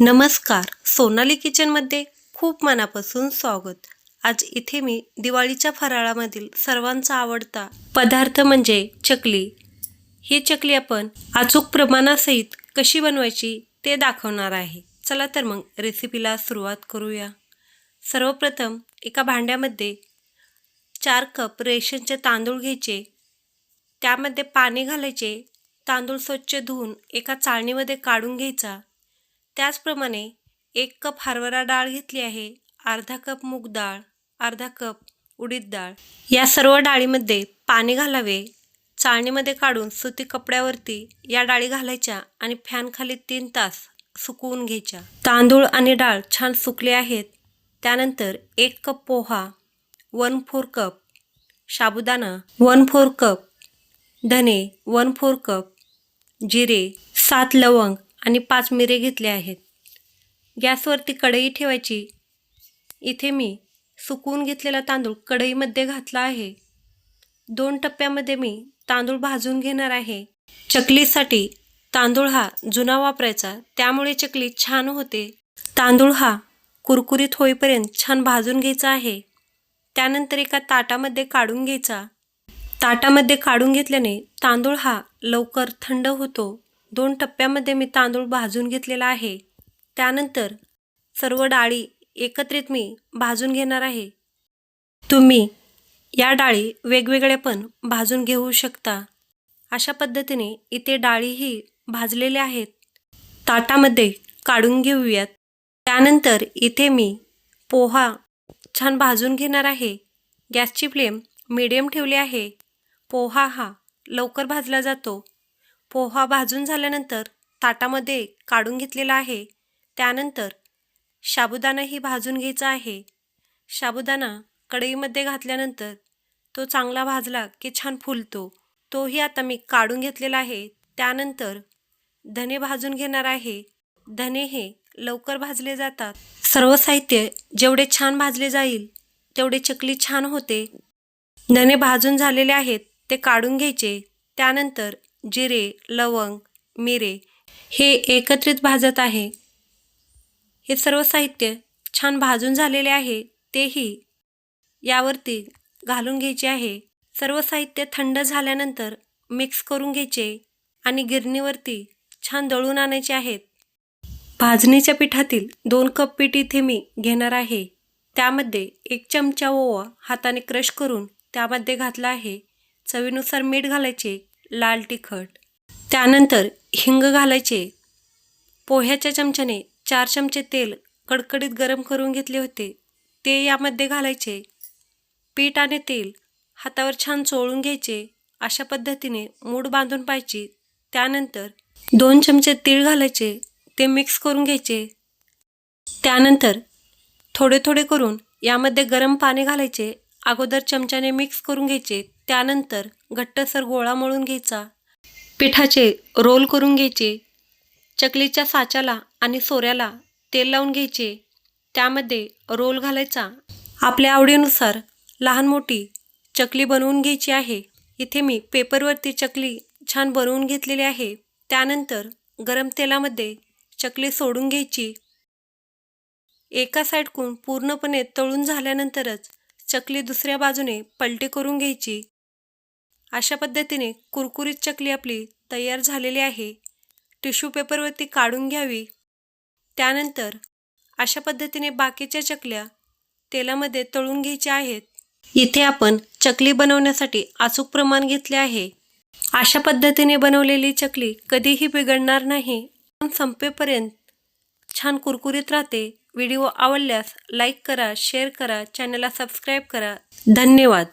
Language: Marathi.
नमस्कार. सोनाली किचनमध्ये खूप मनापासून स्वागत. आज इथे मी दिवाळीच्या फराळामधील सर्वांचा आवडता पदार्थ म्हणजे चकली. ही चकली आपण अचूक प्रमाणासहित कशी बनवायची ते दाखवणार आहे. चला तर मग रेसिपीला सुरुवात करूया. सर्वप्रथम एका भांड्यामध्ये चार कप रेशनचे तांदूळ घ्यायचे. त्यामध्ये पाणी घालायचे. तांदूळ स्वच्छ धुवून एका चाळणीमध्ये काढून घ्यायचा. त्याचप्रमाणे एक कप हरभरा डाळ घेतली आहे अर्धा कप मूग डाळ अर्धा कप उडीद डाळ. या सर्व डाळीमध्ये पाणी घालावे. चाळणीमध्ये काढून सुती कपड्यावरती या डाळी घालायच्या आणि फॅनखाली तीन तास सुकवून घ्यायच्या. तांदूळ आणि डाळ छान सुकले आहेत. त्यानंतर एक cup poha one four cup sabudana one four cup धने वन फोर कप जिरे सात लवंग आणि पाच मिरे घेतले आहेत. गॅसवरती कढई ठेवायची. इथे मी सुकवून घेतलेला तांदूळ कढईमध्ये घातला आहे. दोन टप्प्यामध्ये मी तांदूळ भाजून घेणार आहे. चकलीसाठी तांदूळ हा जुना वापरायचा त्यामुळे चकली छान होते. तांदूळ हा कुरकुरीत होईपर्यंत छान भाजून घ्यायचा आहे. त्यानंतर एका ताटामध्ये काढून घ्यायचा. ताटामध्ये काढून घेतल्याने तांदूळ हा लवकर थंड होतो. दोन टप्प्यामध्ये मी तांदूळ भाजून घेतलेला आहे. त्यानंतर सर्व डाळी एकत्रित मी भाजून घेणार आहे. तुम्ही या डाळी वेगवेगळ्या पण भाजून घेऊ शकता. अशा पद्धतीने इथे डाळीही भाजलेल्या आहेत. ताटामध्ये काढून घेऊयात. त्यानंतर इथे मी पोहा छान भाजून घेणार आहे. गॅसची फ्लेम मिडियम ठेवली आहे. पोहा हा लवकर भाजला जातो. पोहा भाजून झाल्यानंतर ताटामध्ये काढून घेतलेला आहे. त्यानंतर साबुदाणाही भाजून घ्यायचा आहे. साबुदाणा कढईमध्ये घातल्यानंतर तो चांगला भाजला की छान फुलतो. तोही आता मी काढून घेतलेला आहे. त्यानंतर धने भाजून घेणार आहे. धने हे लवकर भाजले जातात. सर्व साहित्य जेवढे छान भाजले जाईल तेवढे चकली छान होते. धने भाजून झालेले आहेत ते काढून घ्यायचे. त्यानंतर जिरे लवंग मिरे हे एकत्रित भाजत आहे. हे सर्व साहित्य छान भाजून झालेले आहे तेही यावरती घालून घ्यायचे आहे. सर्व साहित्य थंड झाल्यानंतर मिक्स करून घ्यायचे आणि गिरणीवरती छान दळून आणायचे आहेत. भाजणीच्या पिठातील दोन कप पीठ इथे मी घेणार आहे. त्यामध्ये एक चमचा ओवा हाताने क्रश करून त्यामध्ये घातला आहे. चवीनुसार मीठ घालायचे. लाल तिखट. त्यानंतर हिंग घालायचे. पोह्याच्या चमच्याने चार चमचे तेल कडकडीत गरम करून घेतले होते. ते यामध्ये घालायचे. पीठ आणि तेल हातावर छान चोळून घ्यायचे. अशा पद्धतीने मूड बांधून पाहिजे त्यानंतर दोन चमचे तीळ घालायचे. ते मिक्स करून घ्यायचे. त्यानंतर थोडे थोडे करून यामध्ये गरम पाणी घालायचे. अगोदर चमच्याने मिक्स करून घ्यायचे. त्यानंतर घट्टसर गोळा मळून घ्यायचा. पिठाचे रोल करून घ्यायचे. चकलीच्या साच्याला आणि सोऱ्याला तेल लावून घ्यायचे. त्यामध्ये रोल घालायचा. आपल्या आवडीनुसार लहान मोठी चकली बनवून घ्यायची आहे. इथे मी पेपरवरती चकली छान बनवून घेतलेली आहे. त्यानंतर गरम तेलामध्ये चकली सोडून घ्यायची. एका साईडकून पूर्णपणे तळून झाल्यानंतरच चकली दुसऱ्या बाजूने पलटी करून घ्यायची. अशा पद्धतीने कुरकुरीत चकली आपली तयार झालेली आहे. टिश्यू पेपरवरती काढून घ्यावी. त्यानंतर अशा पद्धतीने बाकीच्या चकल्या तेलामध्ये तळून घ्यायच्या आहेत. इथे आपण चकली बनवण्यासाठी अचूक प्रमाण घेतले आहे. अशा पद्धतीने बनवलेली चकली कधीही बिघडणार नाही. संपेपर्यंत छान कुरकुरीत राहते. व्हिडिओ आवडल्यास लाईक करा शेअर करा चॅनलला सबस्क्राईब करा. धन्यवाद.